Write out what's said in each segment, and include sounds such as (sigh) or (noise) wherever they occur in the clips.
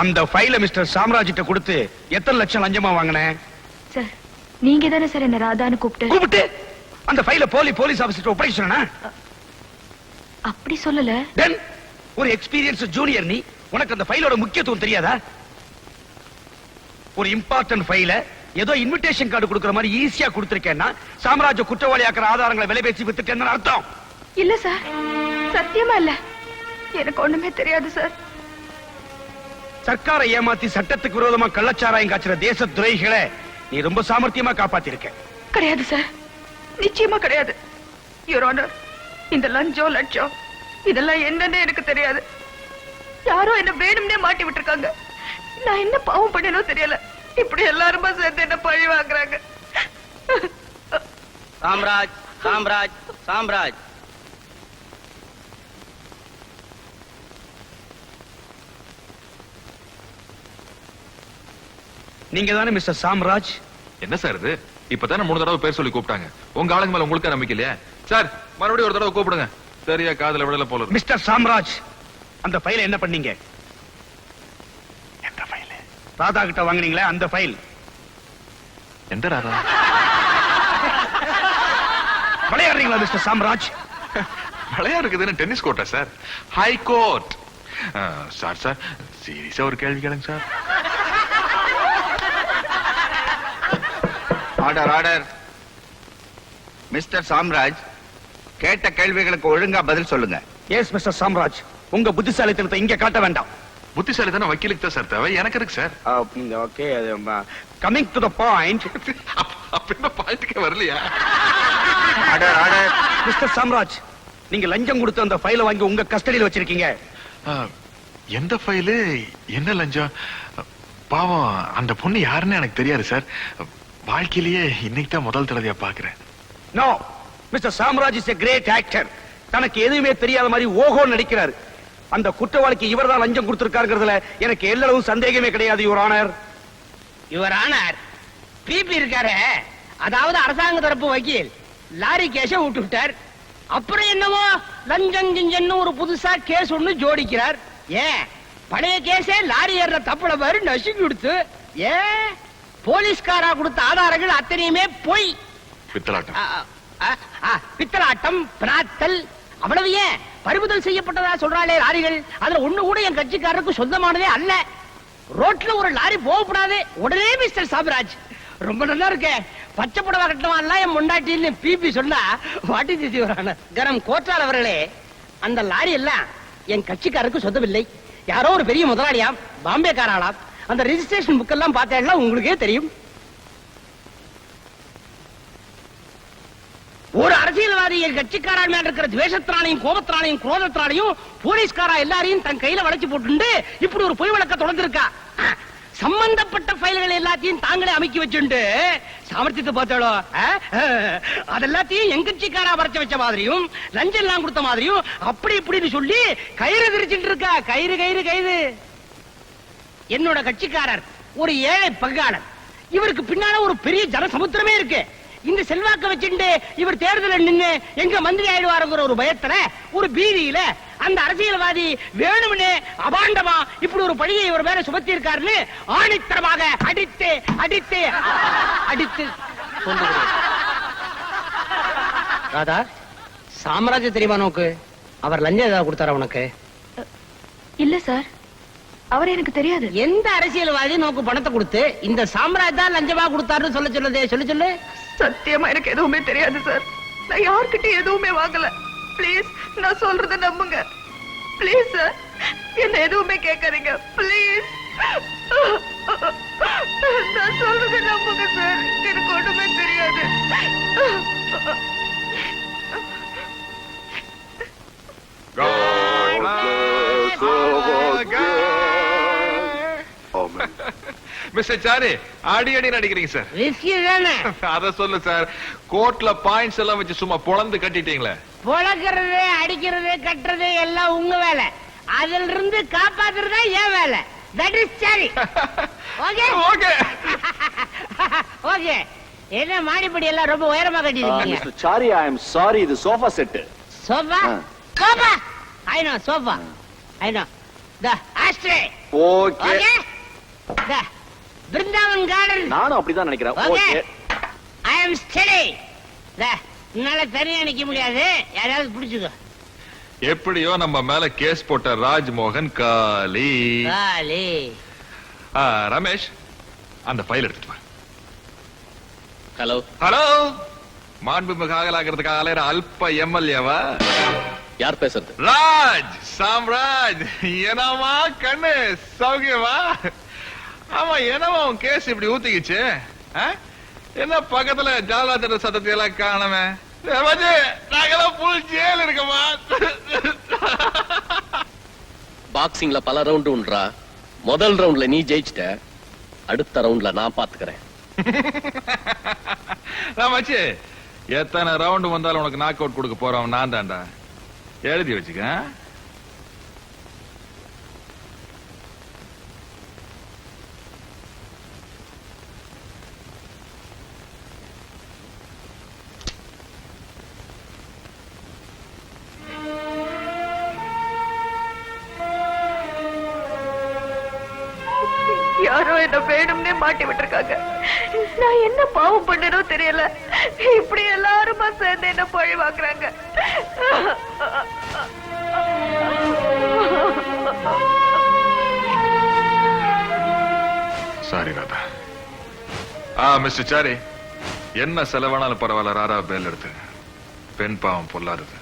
அந்த ஃபைல மிஸ்டர் சாம்ராஜ்கிட்ட கொடுத்து எத்தனை லட்சம் லஞ்சமா வாங்கினேன்? சார் நீங்க தானே சார் என்ன ராதான்னு கூப்பிட்டு கூப்பிட்டு? அந்த ஃபைல போலி போலீஸ் ஆபீசர் ஒப்படைச்சனா அப்படி சொல்லல. தென் ஒரு எக்ஸ்பீரியன்ஸ் ஜூனியர் நீ உனக்கு அந்த ஃபைலோட முக்கியத்துவம் தெரியாதா? ஒரு இம்பார்ட்டன்ட் ஃபைல ஏதோ இன்விடேஷன் கார்டு கொடுக்குற மாதிரி ஈஸியா கொடுத்திருக்கேன்னா சாம்ராஜ்ய குற்றவாளியாக்குற ஆதாரங்களை விலை பேசி வித்துட்டேன்னு அர்த்தம். இல்ல சார் சத்தியமா இல்ல. எனக்கு ஒண்ணுமே தெரியாது சார். சர்க்காரை ஏமாத்தி சட்டத்துக்கு விரோதமா கள்ளச்சாராயம் காய்ச்சற தேச துறைகளை நீ ரொம்ப சாமர்த்தியமா காப்பாத்திருக்க. கிடையாது சார். நிச்சயமா கிடையாது. யுவர் ஆனர் இந்த லஞ்சம் லட்சம் இதெல்லாம் என்னன்னு எனக்கு தெரியாது. யாரோ என்ன வேணும்னே மாட்டி விட்டுருக்காங்க. நான் என்ன பாவம் பண்ணனோ தெரியல. இப்படி எல்லாருமா சேர்ந்து என்ன பழி வாங்குறாங்க. சாம்ராஜ் சாம்ராஜ் சாம்ராஜ். நீங்க தானே மிஸ்டர் சாம்ராஜ்? என்ன சார் இது? இப்பதானே மூணு தடவை பேர் சொல்லி கூப்பிட்டாங்க. உங்க ஆளுங்க மேல உங்களுக்கு நம்பிக்கை இல்லையா? சார் மறுபடியும் ஒரு தடவை கூப்பிடுங்க. சரியா காதுல விடல போல. மிஸ்டர் சாம்ராஜ் அந்த ஃபைலை என்ன பண்ணீங்க? எந்த ஃபைல் ராதா கிட்ட வாங்குனீங்களே அந்த ஃபைல் எந்த ராதா? விளையாடுறீங்களா மிஸ்டர் சாம்ராஜ்? விளையாடு இருக்குதுன்னு tennis கோர்ட்டா sir? High court sir sir சீரியஸா ஒரு கேள்வி கேளுங்க sir. Order order. Mister Samraj கேட்ட கேள்விகளுக்கு ஒழுங்கா பதில் சொல்லுங்க. Yes mister Samraj. உங்க புத்திசாலித்தனத்தை இங்க காட்ட வேண்டாம். புத்திசாலி தானே வக்கீலுக்கு தான் சார் தேவை. எனக்கு இருக்கு sir okay coming to the point அப்படின்னா பாயிண்ட்டுக்கே வரலையா. ஆர்டர் ஆர்டர் மிஸ்டர் சாம்ராஜ் நீங்க லஞ்சம் கொடுத்து அந்த ஃபைலை வாங்கி உங்க கஸ்டடியில வச்சிருக்கீங்க. எந்த ஃபைலு என்ன லஞ்சம்? பாவம் அந்த பொண்ணு யாருன்னு எனக்கு தெரியாது சார் வாழ்க்கையிலேயே இன்னைக்கு தான் முதல் தடவையா பாக்குறேன் no mister Samraj is a great actor தனக்கு எதுவுமே தெரியாத மாதிரி ஓஹோ நடிக்கிறார். அந்த குற்றவாளிக்கு இவர்தான் லஞ்சம் கொடுத்திருக்காருங்கிறதுல எனக்கு எல்லளவும் சந்தேகமே கிடையாது your honour your honour BP இருக்காரு. அதாவது அரசாங்க தரப்பு வக்கீல். லாரி கேஸ விட்டு விட்டார் அப்புறம் என்னவோ லஞ்சம் கிஞ்சன்னு ஒரு புதுசா கேஸ் ஒண்ணு ஜோடிக்கிறார். ஏன்? பழைய கேஸே லாரி ஏறுற தப்புல பாரு நசுக்கி கொடுத்து ஏன்? போலீஸ்காரா கொடுத்த ஆதாரங்கள் அத்தனையுமே பொய். பித்தலாட்டம். பித்தலாட்டம் பிராத்தல் அவ்வளவு ஏன்? பறிமுதல் செய்யப்பட்டதா சொல்றாளே லாரிகள். அதுல ஒண்ணு கூட என் கட்சிக்காரருக்கு சொந்தமானதே அல்ல. ரோட்ல ஒரு லாரி போகக்கூடாது உடனே மிஸ்டர் சாம்ராஜ் ரொம்ப நல்லா இருக்கே. பச்சை புடவை கட்டவன் என் முண்டாட்டின்னு பிபி சொன்னா வாட்டி திசி வரான. கரம் கோற்றால் அவர்களே அந்த லாரி எல்லாம் என் கட்சிக்காரருக்கு சொந்தமில்லை. யாரோ ஒரு பெரிய முதலாளியாம் பாம்பே காராளாம் அந்த ரெஜிஸ்ட்ரேஷன் புக்கெல்லாம் பார்த்தேன்னா உங்களுக்கே தெரியும். ஒரு அரசியல்வாதி என் கட்சிக்காரன் மேல இருக்கிற துவேஷத்தினாலையும் கோபத்தினாலையும் குரோதத்தினாலையும் போலீஸ்காரா எல்லாரையும் தன் கையில வளைச்சு போட்டுண்டு இப்படி ஒரு பொய் வழக்க தொடர்ந்துருக்கா? சம்பந்தப்பட்ட ஃபைல்கள் எல்லாத்தையும் தாங்களே அமைக்கி வச்சுட்டு சாமர்த்தியத்தை பார்த்தாலோ அதெல்லாத்தையும் எங்கட்சிக்காரா வரைச்சு வச்ச மாதிரியும் லஞ்சம் எல்லாம் கொடுத்த மாதிரியும் அப்படி இப்படின்னு சொல்லி கயிறு விரிச்சிட்டு இருக்கா? கயிறு கயிறு கயிறு. என்னோட கட்சிக்காரர் ஒரு ஏழை பங்காளர். இவருக்கு பின்னால ஒரு பெரிய ஜனசமுத்திரமே இருக்கு. இந்த செல்வாக்க வச்சுட்டு இவர் தேர்தலில் நின்னு எங்க மந்திரி ஆயிடுவாருங்கிற ஒரு பயத்துல ஒரு பீதியில அந்த அரசியல்வாதி வேணும்னே அபாண்டமா இப்படி ஒரு பழியை இவர் மேல சுமத்தி இருக்காருன்னு ஆணித்தரமாக அடித்து அடித்து அடித்து ராதா சாம்ராஜ்ய தெரியுமா நோக்கு அவர் லஞ்சம் ஏதாவது கொடுத்தாரா உனக்கு? இல்ல சார். அவர் எனக்கு தெரியாது. எந்த அரசியல்வாதி நோக்கு பணத்தை கொடுத்து இந்த சாம்ராஜ் தான் லஞ்சமா கொடுத்தாருன்னு சொல்ல சொல்லுதே சொல்லு சொல்லு. சத்தியமா எனக்கு எதுவுமே தெரியாது சார் நான் யார்கிட்ட எதுவுமே வாங்கல. ப்ளீஸ் நான் சொல்றத நம்புங்க. ப்ளீஸ் சார் என்ன எதுவுமே கேட்காதீங்க. ப்ளீஸ் நான் சொல்றத நம்புங்க சார் எனக்கு ஒண்ணுமே தெரியாது. மிஸ்டர் சாரு அடி அடி நடிக்கிறீங்க சார். ரிஸ்கி தானே? அத சொல்லு சார். கோர்ட்ல பாயிண்ட்ஸ் எல்லாம் வச்சு சும்மா பொளந்து கட்டிட்டீங்களே. பொழக்கிறது அடிக்கிறது கட்டுறது எல்லாம் உங்க வேலை. அதுல இருந்து காப்பாத்துறது என் வேலை. தட் இஸ் சரி ஓகே ஓகே ஓகே என்ன மாடிப்படி எல்லாம் ரொம்ப உயரமா கட்டிருக்கீங்க mister sorry I am sorry இது sofa set sofa sofa I know sofa I know The ashtray. Okay Okay? The Brindavan garden நானும் அப்படிதான் நினைக்கிறேன். ஓகே ஐ அம் ஸ்டடி என்னால தனியா நிக்க முடியாது. யாராவது பிடிச்சுக்கோ. எப்படியோ நம்ம மேல கேஸ் போட்ட ராஜ்மோகன் காலி. காலி. ஆ, ரமேஷ் அந்த ஃபைல் எடுத்துட்டு வா. ஹலோ ஹலோ மாண்புமிகு ஆகலாகிறதுக்காக அலையிற அல்ப எம்எல்ஏவா? யார் பேசுறது? ராஜ் சாம்ராஜ் என்னமா கண்ணு சௌக்கியமா? ஆமா என்னமா உன் கேஸ் இப்படி ஊத்திக்கிச்சு? என்ன பக்கத்துல ஜாலாத்திர சத்தத்தை எல்லாம் காணமே? நாங்கெல்லாம் புல் ஜெயில் இருக்கமா பாக்ஸிங்ல பல ரவுண்ட் உண்டுறா முதல் ரவுண்ட்ல நீ ஜெயிச்சிட்ட. அடுத்த ரவுண்ட்ல நான் பாத்துக்கிறேன். (laughs) ராமாச்சி எத்தனை ரவுண்ட் வந்தாலும் உனக்கு நாக் அவுட் கொடுக்க போறோம். நான் தான்டா. எழுதி வச்சுக்க என்ன வேணும்னே மாட்டி விட்டுருக்காங்க. நான் என்ன பாவம் பண்ணனோ தெரியல. இப்படி எல்லாருமா சேர்ந்து என்ன பழி வாங்குறாங்க? சாரி ராதா ஆ மிஸ்டர் சாரி என்ன செலவானாலும் பரவாயில்ல. ராரா பேல் எடுத்து. பெண் பாவம் பொல்லாதது.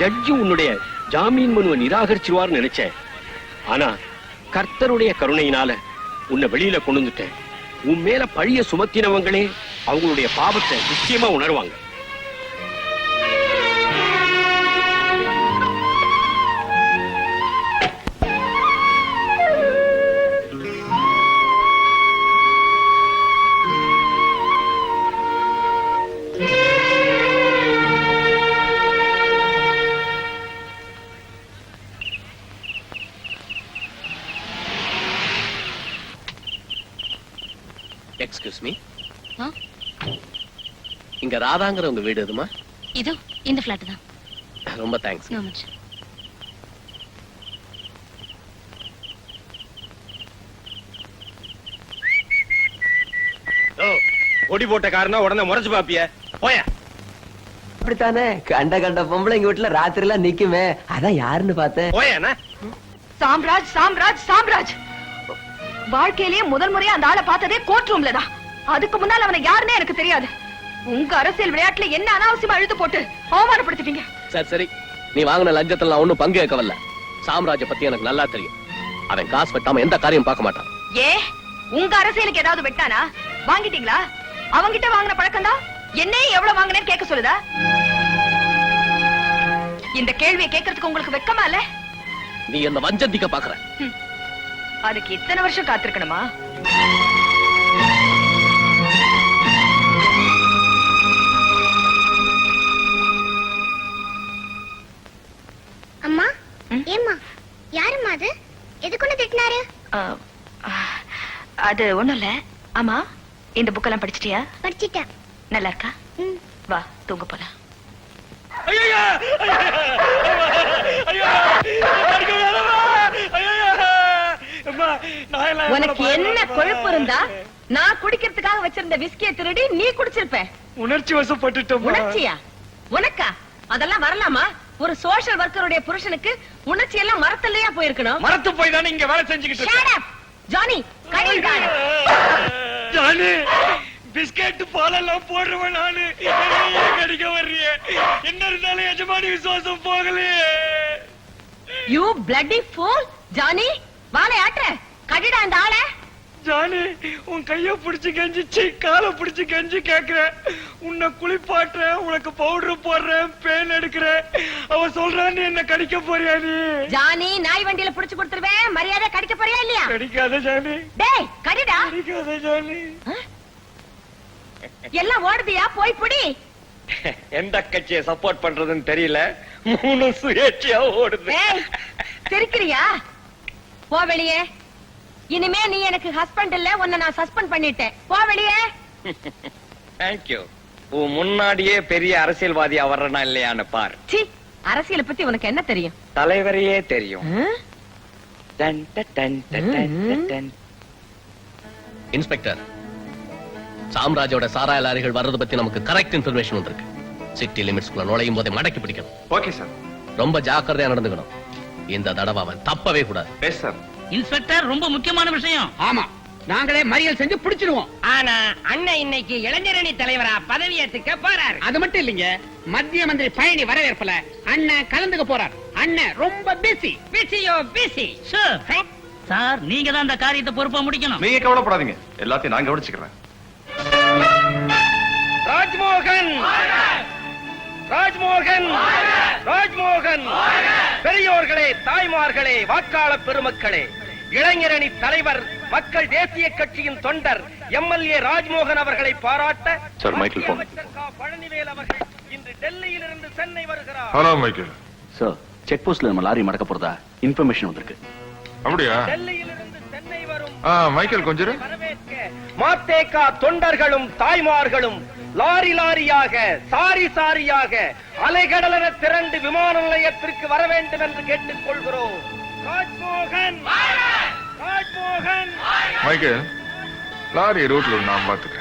ஜட்ஜி உன்னுடைய ஜாமீன் மனுவை நிராகரிச்சிருவார்னு நினைச்சேன். ஆனா கர்த்தருடைய கருணையினால உன்னை வெளியில கொண்டு வந்துட்டேன். உன் மேல பழிய சுமத்தினவங்களே அவங்களுடைய பாவத்தை நிச்சயமா உணர்வாங்க. Excuse me? இங்க ராதாங்கிற உங்க வீடு எதுமா? இதோ இந்த ஃபிளாட் தான். ரொம்ப தேங்க்ஸ் நோ மச் ஒடி போட்ட காரணம் உடனே முறைச்சு பாப்பிய. போய. அப்படித்தானே? கண்ட கண்ட பொம்பளைங்க வீட்டுல ராத்திரி எல்லாம் நிக்குமே. அதான் யாருன்னு பார்த்தேன். போய சாம்ராஜ் சாம்ராஜ் சாம்ராஜ்! வாழ்க்கையிலேயே முதல் முறையா அந்த ஆளை பார்த்ததே கோர்ட் ரூம்ல தான். அதுக்கு முன்னால அவனை யாருன்னே எனக்கு தெரியாது. உங்க அரசியல் விளையாட்டுல என்ன அனாவசியமா இழுத்து போட்டு அவமானப்படுத்திட்டீங்க? சரி சரி. நீ வாங்கின லஞ்சத்துல நான் ஒண்ணும் பங்கு கேட்கவில்ல சாம்ராஜ்ய பத்தி எனக்கு நல்லா தெரியும். அவன் காசு வெட்டாம எந்த காரியம் பார்க்க மாட்டான். ஏ உங்க அரசியலுக்கு ஏதாவது வெட்டானா? வாங்கிட்டீங்களா? அவங்கிட்ட வாங்கின பழக்கம் தான் என்னையே எவ்வளவு வாங்கினேன்னு கேட்க சொல்லுதா? இந்த கேள்வியை கேட்கறதுக்கு உங்களுக்கு வெக்கமா இல்ல? நீ என்ன வஞ்சந்திக்க பாக்குற? அதுக்கு இத்தனை வருஷம் காத்திருக்கணுமா? அம்மா? ஏம்மா யாரும்மா அது? எதுக்குன்னு திட்டினாரு? அது ஒண்ணும் இல்ல. ஆமா இந்த புக்கெல்லாம் படிச்சிட்டியா? படிச்சிட்டேன். நல்லா இருக்கா. வா தூங்க போலாம். உனக்கு என்ன கொழுப்பு இருந்தா நான் குடிக்கிறதுக்காக வச்சிருந்த விஸ்கிய திருடி நீ குடிச்சிருப்ப. உணர்ச்சி வசப்பட்டுட்டோம்? உணர்ச்சியா? உனக்கா? அதெல்லாம் வரலாமா? ஒரு சோஷியல் ஒர்க்கருடைய புருஷனுக்கு உணர்ச்சி எல்லாம் மரத்திலேயா போயிருக்கணும். மரத்து போய் தானே இங்க வேலை செஞ்சுக்கிட்டு up! ஜானி கடிகார ஜானு பிஸ்கட் பாலெல்லாம் போடுறவன் நானு. கடிக்க வர்றிய என்ன இருந்தாலும் எஜமானி விசுவாசம் போகலையே. யூ பிளட்டி ஃபூல் ஜானி வாழை ஆட்டுற. கடிடா அந்த ஆளை. ஜானு உன் கைய புடிச்சு கெஞ்சிச்சு காலை புடிச்சு கெஞ்சி கேக்குறேன். உன்னை குளிப்பாட்டுறேன் உனக்கு பவுடர் போடுறேன் பேன் எடுக்கிறேன். அவ சொல்றான்னு என்ன கடிக்க போறியா நீ? ஜானி நாய் வண்டியில புடிச்சு கொடுத்துருவேன். மரியாதை கடிக்க போறியா இல்லையா? கடிக்காத ஜானு. டேய் கடிடா. கடிக்காத ஜானு. எல்லாம் ஓடுதியா? போய் புடி. எந்த கட்சியை சப்போர்ட் பண்றதுன்னு தெரியல. மூணு சுயேட்சையா ஓடுது. சிரிக்கிறியா? போ வெளியே. இனிமே நீ எனக்கு ஹஸ்பண்ட் இல்ல உன்னை நான் சஸ்பெண்ட் பண்ணிட்டேன். போ வெளியே. (laughs) தேங்க்யூ உன் முன்னாடியே பெரிய அரசியல்வாதியா வர்றனா இல்லையான்னு பார். சி அரசியலை பத்தி உனக்கு என்ன தெரியும்? தலைவரையே தெரியும். இன்ஸ்பெக்டர் சாம்ராஜோட சாராய லாரிகள் வர்றது பத்தி நமக்கு கரெக்ட் இன்ஃபர்மேஷன் வந்திருக்கு. சிட்டி லிமிட்ஸ்குள்ள நுழையும் போதே மடக்கி பிடிக்கணும். ஓகே சார் ரொம்ப ஜாக்கிரதையா நடந்துக்கணும். இந்த தடவை அவன் தப்பவே கூடாது. இன்ஸ்பெக்டர் ரொம்ப முக்கியமான விஷயம். ஆமா. நாங்களே மறியல் செஞ்சு பிடிச்சிருவோம். ஆனா அண்ணன் இன்னைக்கு இளைஞரணி தலைவரா பதவி ஏத்துக்க போறாரு. அது மட்டும் இல்லைங்க மத்திய மந்திரி பழனி வரவேற்பல அண்ணன் கலந்துக்க போறார். அண்ணன் ரொம்ப பிஸி பிஸியோ பிஸி சார் நீங்க தான் இந்த காரியத்தை பொறுப்பா முடிக்கணும். நீங்க கவலைப்படாதீங்க. எல்லாத்தையும் நான் கவனிச்சுக்கிறேன். ராஜ்மோகன்! ராஜ்மோகன்! ராஜ்மோகன்! பெரியோர்களே தாய்மார்களே வாக்காளர் பெருமக்களே இளைஞரணி தலைவர் மக்கள் தேசிய கட்சியின் தொண்டர் எம்எல்ஏ ராஜ்மோகன் அவர்களை பாராட்ட சார், மைக்கேல் போன். பழனிவேல் அவர்கள் இன்று டெல்லியிலிருந்து சென்னை வருகிறார். ஹலோ மைக்கேல் சார் செக் போஸ்ட்ல நம்ம லாரி மடக்க போறதா? இன்ஃபர்மேஷன் வந்திருக்கு. அப்படியா? டெல்லியிலிருந்து சென்னை வரும் ஆ மைக்கேல் கொஞ்சம் மாத்தேகா தொண்டர்களும் தாய்மார்களும் லாரி லாரியாக சாரி சாரியாக அலைகடலென திரண்டு விமான நிலையத்திற்கு வர வேண்டும் என்று கேட்டுக் கொள்கிறோம் மைக்கேல் லாரி ரூட்ல நான் பாத்துக்க